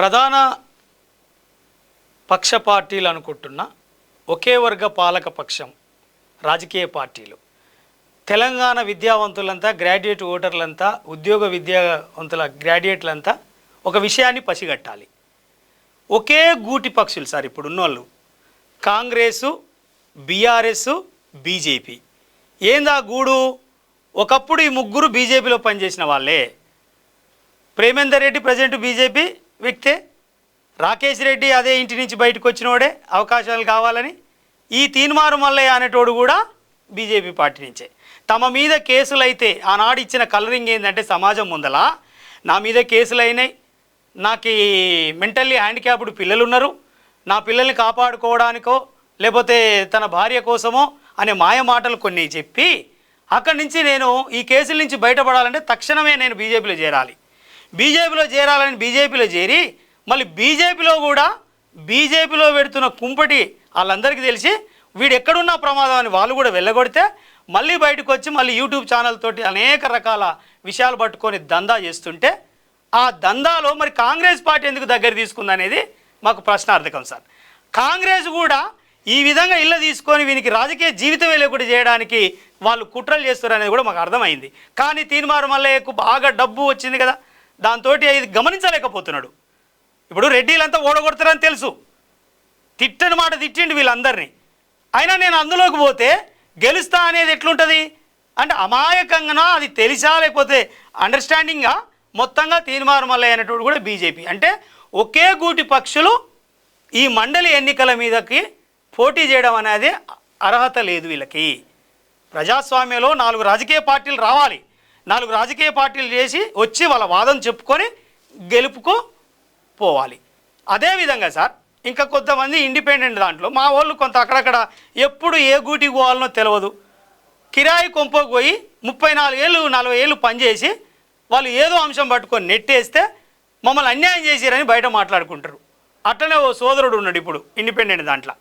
ప్రధాన పక్ష పార్టీలు అనుకుంటున్న ఒకే వర్గ పాలక పక్షం రాజకీయ పార్టీలు. తెలంగాణ విద్యావంతులంతా గ్రాడ్యుయేట్ ఓటర్లంతా ఉద్యోగ విద్యావంతుల గ్రాడ్యుయేట్లంతా ఒక విషయాన్ని పసిగట్టాలి. ఒకే గూటి పక్షులు సార్ ఇప్పుడు ఉన్నోళ్ళు. Congress BRS BJP. ఏందా గూడు? ఒకప్పుడు ఈ ముగ్గురు బీజేపీలో పనిచేసిన వాళ్ళే. ప్రేమేందర్ రెడ్డి ప్రజెంట్ బీజేపీ వ్యక్తే రాకేష్ రెడ్డి అదే ఇంటి నుంచి బయటకు వచ్చినోడే అవకాశాలు కావాలని ఈ తీన్మారు మల్లయ్య అనేటోడు కూడా బీజేపీ పార్టీ నుంచే. తమ మీద కేసులు అయితే ఆనాడు ఇచ్చిన కలరింగ్ ఏంటంటే సమాజం ముందల నా మీద కేసులు అయినాయి నాకు మెంటల్లీ హ్యాండిక్యాప్డ్ పిల్లలు ఉన్నారు నా పిల్లల్ని కాపాడుకోవడానికో లేకపోతే తన భార్య కోసమో అనే మాయ మాటలు కొన్ని చెప్పి అక్కడి నుంచి నేను ఈ కేసుల నుంచి బయటపడాలంటే తక్షణమే నేను బీజేపీలో చేరాలి. బీజేపీలో చేరాలని బీజేపీలో చేరి మళ్ళీ బీజేపీలో కూడా బీజేపీలో పెడుతున్న కుంపటి వాళ్ళందరికీ తెలిసి వీడు ఎక్కడున్న ప్రమాదం అని వాళ్ళు కూడా వెళ్ళగొడితే మళ్ళీ బయటకు వచ్చి మళ్ళీ యూట్యూబ్ ఛానల్ తోటి అనేక రకాల విషయాలు పట్టుకొని దందా చేస్తుంటే ఆ దందాలో మరి కాంగ్రెస్ పార్టీ ఎందుకు దగ్గర తీసుకుందనేది మాకు ప్రశ్నార్థకం సార్. కాంగ్రెస్ కూడా ఈ విధంగా ఇళ్ళ తీసుకొని వీనికి రాజకీయ జీవితం లేకుండా చేయడానికి వాళ్ళు కుట్రలు చేస్తారు అనేది కూడా మాకు అర్థమైంది. కానీ తీన్మారు మల్లయ్యకు బాగా డబ్బు వచ్చింది కదా. దాంతో ఇది గమనించలేకపోతున్నాడు. ఇప్పుడు రెడ్డిలంతా ఓడగొడతారని తెలుసు. తిట్టని మాట తిట్టిండు వీళ్ళందరినీ. అయినా నేను అందులోకి పోతే గెలుస్తా అనేది ఎట్లుంటుంది? అంటే అమాయకంగానా? అది తెలిసా లేకపోతే అండర్స్టాండింగ్గా మొత్తంగా తీర్మానం మల్లయ్య కూడా బీజేపీ. అంటే ఒకే గూటి పక్షులు ఈ మండలి ఎన్నికల మీదకి పోటీ చేయడం అనేది అర్హత లేదు వీళ్ళకి. ప్రజాస్వామ్యంలో నాలుగు రాజకీయ పార్టీలు రావాలి. నాలుగు రాజకీయ పార్టీలు చేసి వచ్చి వాళ్ళ వాదం చెప్పుకొని గెలుపుకు పోవాలి. అదేవిధంగా సార్ ఇంకా కొంతమంది ఇండిపెండెంట్ దాంట్లో మా వాళ్ళు కొంత అక్కడక్కడ ఎప్పుడు ఏ గూటికి పోవాలనో తెలియదు కిరాయి కొంపకు పోయి ముప్పై నాలుగేళ్ళు నలభై ఏళ్ళు పనిచేసి వాళ్ళు ఏదో అంశం పట్టుకొని నెట్టేస్తే మమ్మల్ని అన్యాయం చేసిరని బయట మాట్లాడుకుంటారు. అట్లనే ఓ సోదరుడు ఉన్నాడు ఇప్పుడు ఇండిపెండెంట్ దాంట్లో.